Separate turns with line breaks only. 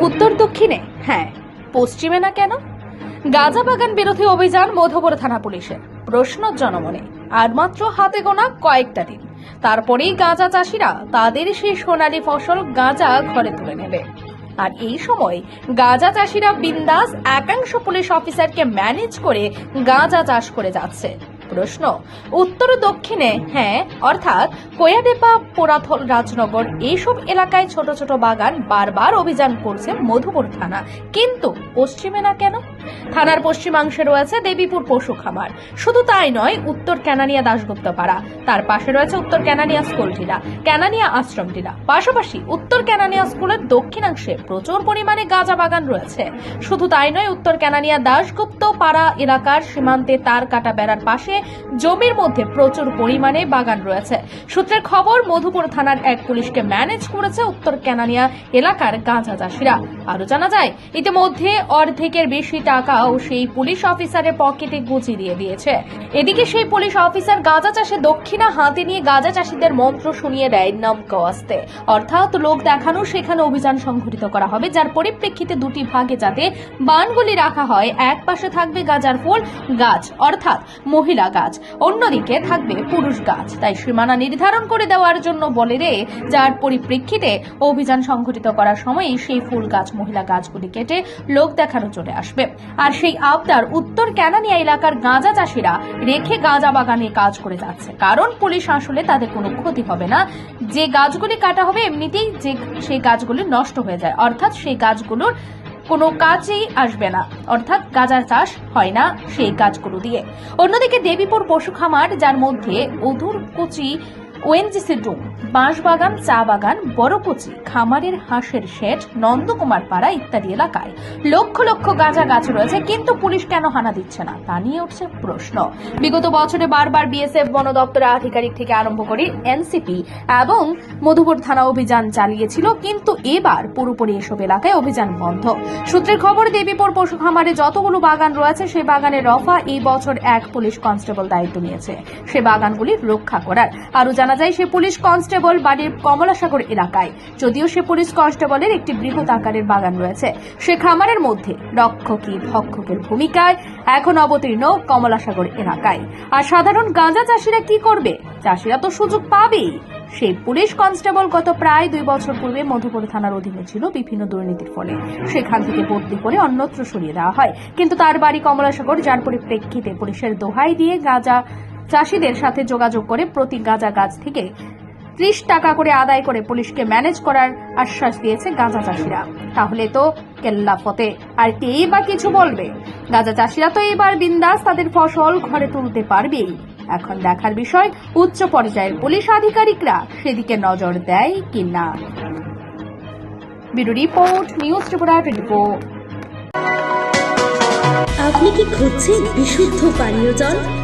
উত্তর দক্ষিণে হ্যাঁ পশ্চিমে না কেন? গাঁজা বাগান বিরোধী অভিযান মধুপুর থানা পুলিশের। প্রশ্ন জনমনে, আর মাত্র হাতে গোনা কয়েকটা দিন। তারপরেই গাঁজা চাষিরা তাদের সেই সোনালী ফসল গাঁজা ঘরে তুলে নেবে। আর এই সময় গাঁজা চাষিরা বিন্দাস একাংশ পুলিশ অফিসারকে ম্যানেজ করে গাঁজা চাষ করে যাচ্ছে। প্রশ্ন। উত্তর দক্ষিণে হ্যাঁ অর্থাৎ কোয়াডেপা পোরাথল রাজনগর, এইসব এলাকায় ছোট ছোট বাগান বারবার অভিযান করছে মধুপুর থানা। কিন্তু পশ্চিমে না কেন? থানার পশ্চিমাংশে রয়েছে দেবীপুর পশু খামার। শুধু তাই নয়, উত্তর ক্যানানিয়া দাশগুপ্ত পাড়া তার পাশে রয়েছে উত্তর ক্যানানিয়া স্কুল টিলা ক্যানানিয়া আশ্রম টিলা পাশাপাশি উত্তর ক্যানানিয়া স্কুলের দক্ষিণাংশে প্রচুর পরিমাণে গাঁজা বাগান রয়েছে। শুধু তাই নয়, উত্তর ক্যানানিয়া দাশগুপ্ত পাড়া এলাকার সীমান্তে তার কাটা বেড়ার পাশে জমির মধ্যে প্রচুর পরিমাণে বাগান রয়েছে। সূত্রের খবর, মধুপুর থানার এক পুলিশকে ম্যানেজ করেছে উত্তর ক্যানানিয়া এলাকার গাঁজা চাষিরা। আরও জানা যায়, ইতিমধ্যে অর্ধেকের বেশি টাকাও সেই পুলিশ অফিসারের পকেটে গুঁজে দিয়ে দিয়েছে। এদিকে সেই পুলিশ অফিসার গাঁজা চাষে দক্ষিণা হাতে নিয়ে গাঁজা চাষিদের মন্ত্র শুনিয়ে দেয় নমক আসতে। অর্থাৎ লোক দেখানো, সেখানে অভিযান সংঘটিত করা হবে, যার পরিপ্রেক্ষিতে দুটি ভাগে যাতে বানগুলি রাখা হয়, এক পাশে থাকবে গাজার ফুল, গাছ, অর্থাৎ মহিলা গাছ, অন্যদিকে থাকবে পুরুষ গাছ। তাই সীমানা নির্ধারণ করে দেওয়ার জন্য বলে রে, যার পরিপ্রেক্ষিতে অভিযান সংঘটিত করার সময় সেই ফুল গাছ, মহিলা গাছগুলি কেটে লোক দেখানো চলে আসবে। আর সেই আবদার উত্তর ক্যানানিয়া এলাকার গাঁজা চাষিরা রেখে গাঁজা বাগানে কাজ করে যাচ্ছে। কারণ পুলিশ আসলে তাদের কোনো ক্ষতি হবে না। যে গাছগুলি কাটা হবে এমনিতেই যে সেই গাছগুলি নষ্ট হয়ে যায়। অর্থাৎ সেই গাছগুলোর কোনো কাজেই আসবে না। অর্থাৎ গাজার চাষ হয় না সেই গাছগুলো দিয়ে। অন্যদিকে দেবীপুর পশু খামার যার মধ্যে অধুর কুচি ওএনজিসি ডুম, বাঁশবাগান, চা বাগান, বড়কুচি, খামারের হাঁসের শেড, নন্দকুমার পাড়া ইত্যাদি এলাকায় লক্ষ লক্ষ গাঁজা গাছ রয়েছে, কিন্তু পুলিশ কেন হানা দিচ্ছে না? তা নিয়ে উঠছে প্রশ্ন। বিগত বছরে বারবার বিএসএফ বন দপ্তরের আধিকারিক থেকে আরম্ভ করে এনসিপি এবং মধুপুর থানা অভিযান চালিয়েছিল, কিন্তু এবার পুরোপুরি এসব এলাকায় অভিযান বন্ধ। সূত্রের খবর, দেবীপুর পশু খামারে যতগুলো বাগান রয়েছে সেই বাগানের রফা এই বছর এক পুলিশ কনস্টেবল দায়িত্ব নিয়েছে। সে বাগানগুলি রক্ষা করার। আরও জানা যায় সে পুলিশ কনস্টেবল বাড়ির কমলাসাগর এলাকায়। যদিও সে পুলিশ কনস্টেবলের একটি বৃহৎ আকারের বাগান রয়েছে। সে খামারের মধ্যে রক্ষকী ভক্ষকের ভূমিকায় এখন অবতীর্ণ কমলাসাগর এলাকায়। আর সাধারণ গাঁজা চাষিরা কি করবে? চাষিরা তো সুযোগ পাবেই। সেই পুলিশ কনস্টেবল গত প্রায় দুই বছর পূর্বে মধুপুর থানার অধীনে ছিল বিভিন্ন দুর্নীতির ফলে। সেখান থেকে বদলি করে অন্যত্র সরিয়ে দেওয়া হয়। কিন্তু তার বাড়ি কমলাসাগর, যার পরিপ্রেক্ষিতে পুলিশের দোহাই দিয়ে গাঁজা চাষিদের সাথে যোগাযোগ করে প্রতি গাঁজা গাছ থেকে ত্রিশ টাকা করে আদায় করে পুলিশকে ম্যানেজ করার আশ্বাস দিয়েছে গাঁজা চাষিরা। তাহলে তো কেল্লা ফতে। আর কেই বা কিছু বলবে? গাঁজা চাষিরা তো এবার বিন্দাস তাদের ফসল ঘরে তুলতে পারবেই। এখন দেখার বিষয়, উচ্চ পর্যায়ের পুলিশ আধিকারিকরা সেদিকে নজর দেয় কি না রিপোর্ট, নিউজ ত্রিপুরা টোয়েন্টি
আপনি কি খুঁজছেন বিশুদ্ধ পানীয় জল?